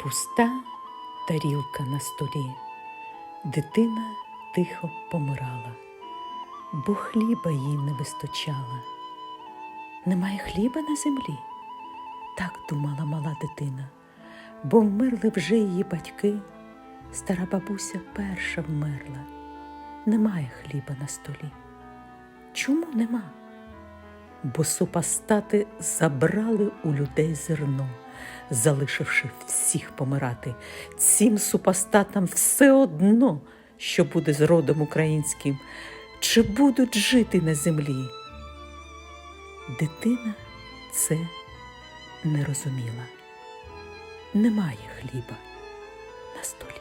Пуста тарілка на столі. Дитина тихо помирала, бо хліба їй не вистачало. Немає хліба на землі, так думала мала дитина, бо вмерли вже її батьки. Стара бабуся перша вмерла. Немає хліба на столі. Чому нема? Бо супостати забрали у людей зерно, залишивши всіх помирати. Цим супостатам все одно, що буде з родом українським, чи будуть жити на землі. Дитина це не розуміла. Немає хліба на столі.